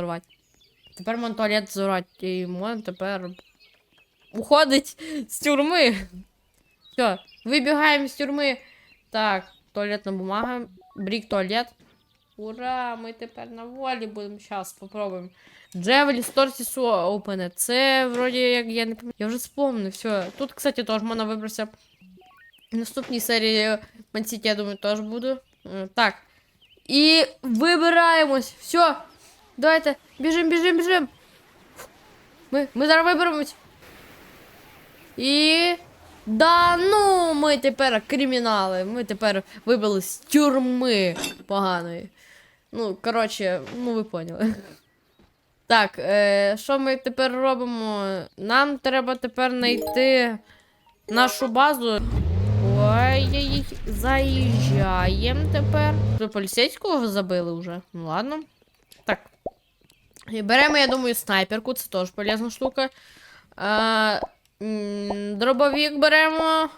взорвати. Тепер можна туалет взорвати. І можна тепер уходить з тюрми. Все, вибігаємо з тюрми. Так, туалетна бумага. Брік туалет. Ура! Ми тепер на волі будемо. Зараз попробуємо. Джевелі Сторсі Open. Це вроді як я не пам'ятаю. Я вже спомнив. Все. Тут, кстати, теж можна вибратися. В наступній серії Мансіті, я думаю, теж буду. Е, Так. І вибираємось. Все. Давайте. Біжим, біжим, біжим. Ми, ми зараз виберемось. І. Да ну, ми тепер кримінали. Ми тепер вибили з тюрми поганої. Ну, коротше, ну ви поняли. Так, е, що ми тепер робимо? Нам треба тепер знайти нашу базу. Ой, заїжджаємо тепер. Ви поліцейського забили вже? Ну ладно. Так. Беремо, я думаю, снайперку, це теж полезна штука. А, дробовик беремо.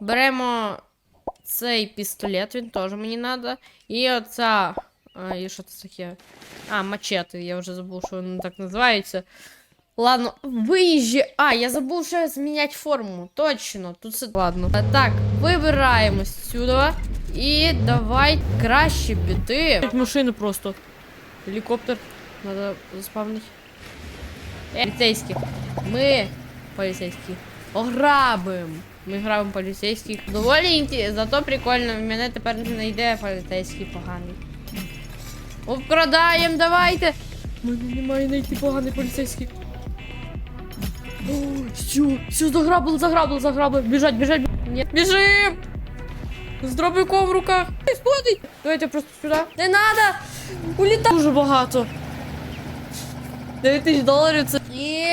Беремо цей пістолет, він теж мені треба. І оця. А, і що це таке? А, мачете, я вже забув, що воно так називається. Ладно, виїжджі. А, я забув ще зміняти форму. Точно, тут все. Ладно. Так, вибираємо сюди. І давай краще піти. Машину просто. Гелікоптер. Надо заспавнити. Е, Поліцейських. Ми поліцейські. Ограбимо. Ми грабимо поліцейських. Доволі зато прикольно. В мене тепер не знайде поліцейський поганий. Обкрадаємо, давайте! У немає знайти поганий поліцейський. О, все, все, заграбили, заграбили, заграбили. Біжать, біжать. Ні, біжим! З дробовиком в руках. Сходить! Давайте просто сюди. Не надо! Улітай! Дуже багато. 9 тисяч доларів це. І...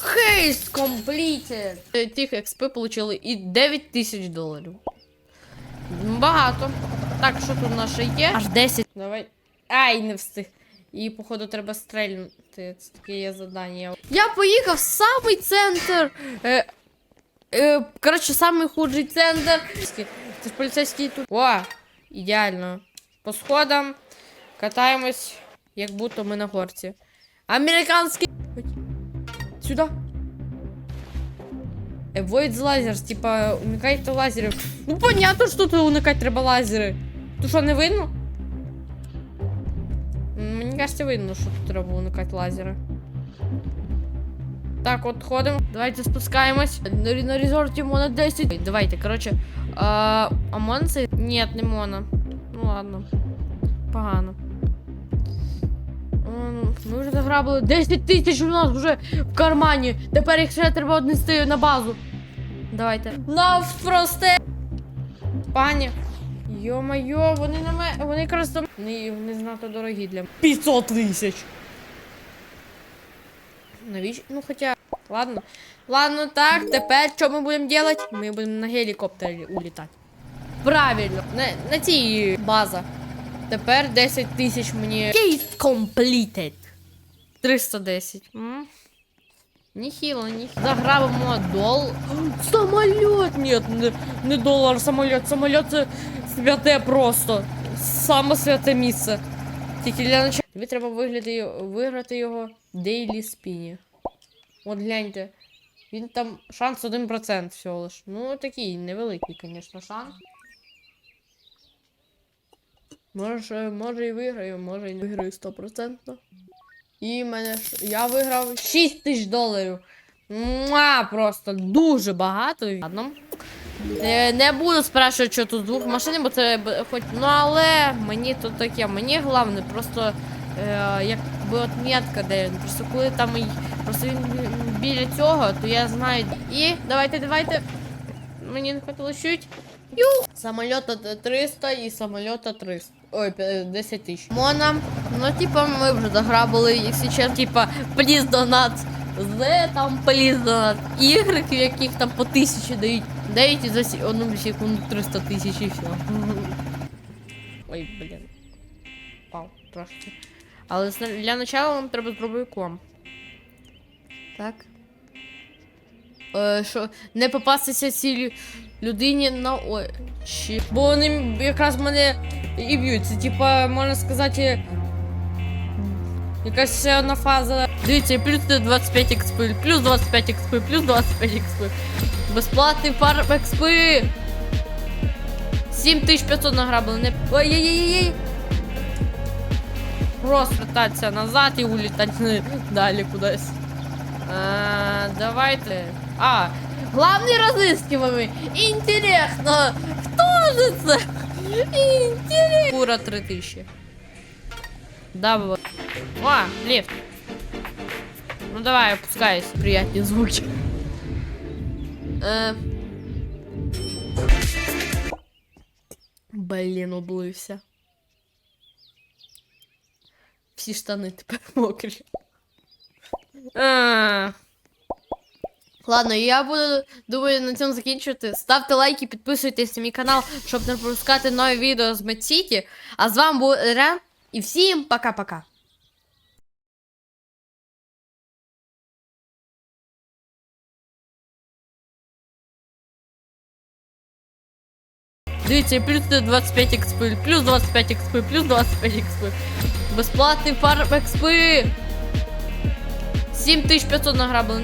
Хейст completed. Е, Тих експи получили і 9 тисяч доларів. Багато. Так, що тут наше є? Аж 10. Давай. Ай, не встиг. І, походу, треба стрельнути. Це таке є завдання. Я поїхав в самий центр. Е, е, коротше, самий худший центр. Це ж поліцейський тут. О, ідеально. По сходам катаємось, як будто ми на горці. Американський. Сюди. Avoid the lasers, типа, уникайте лазерів. Ну, понятно, що тут уникати треба лазери. Тут що, не видно? М, Мені кажется, видно, що тут треба уникати лазери. Так, от ходимо. Давайте спускаємось. На, на резорті Мона 10. Давайте, коротше. А, а Мона це? Ні, не Мона. Ну ладно. Погано. Заграбили 10 тисяч у нас вже в кармані. Тепер їх ще треба однести на базу. Давайте. Навпросте. Пані. Йо-майо, вони на мене. Вони якраз там. Вони, вони знато дорогі для мене. 500 тисяч. Навіщо? Ну хоча. Ладно. Ладно, так, тепер що ми будемо робити? Ми будемо на гелікоптері улітати. Правильно, на, на цій база. Тепер 10 тисяч мені. Case completed. 310. М? Нехило, нехило. Заграбимо дол. Самоліт! Ні, не, не долар, самоліт. Самоліт це святе просто. Саме святе місце. Тільки для начала. Тобі треба вигляди, виграти його Daily Спіні. От гляньте. Він там шанс 1% всього лиш. Ну, такий невеликий, звісно, шанс. Може, може і виграю, може і не виграю 100%. І мене. Я виграв 6 тисяч доларів. Муа, просто дуже багато. Ладно. Не, не буду спрашувати, що тут двох машин, бо це хоч. Ну але мені тут таке, мені головне просто е, якби от метка, де він. Просто коли там просто він біля цього, то я знаю. І давайте, давайте. Мені не хватило чуть. Ю! Самолета 300 і самолета 300. Ой, пе- 10 тисяч. Мона. Ну, типа, ми вже заграбили, якщо чесно, типа, пліз донат. З там пліз донат. Ігри, в яких там по тисячі дають. Дають за одну секунду 300 тисяч і все. Ой, блін. Пау, трошки. Але для начала нам треба з дробовиком. Так. Е, що, не попастися цій людині на очі. Бо вони якраз мене і б'ють. Це типа, можна сказати. Якась ще одна фаза. Дивіться, і плюс 25 експи, плюс 25 експи, плюс 25 експи. Безплатний фарм експи. 7500 награбили. Не... Ой-ой-ой-ой. Просто вертатися назад і улітати далі кудись. А, давайте. А, главный разыскиваемый. Интересно, кто же це? Интересно. Кура 3000. Да, было. О, лифт. Ну давай, опускайся. Приятные звуки. Е... Блін, облився. Всі штани тепер мокрі. А. Ладно, я буду, думаю, на цьому закінчувати. Ставте лайки, підписуйтесь на мій канал, щоб не пропускати нові відео з Медсіті. А з вами був Рен, і всім пока-пока. Дивіться, плюс 25 експи, плюс 25 експи, плюс 25 експи. Безплатний фарм експи. 7500 награбили.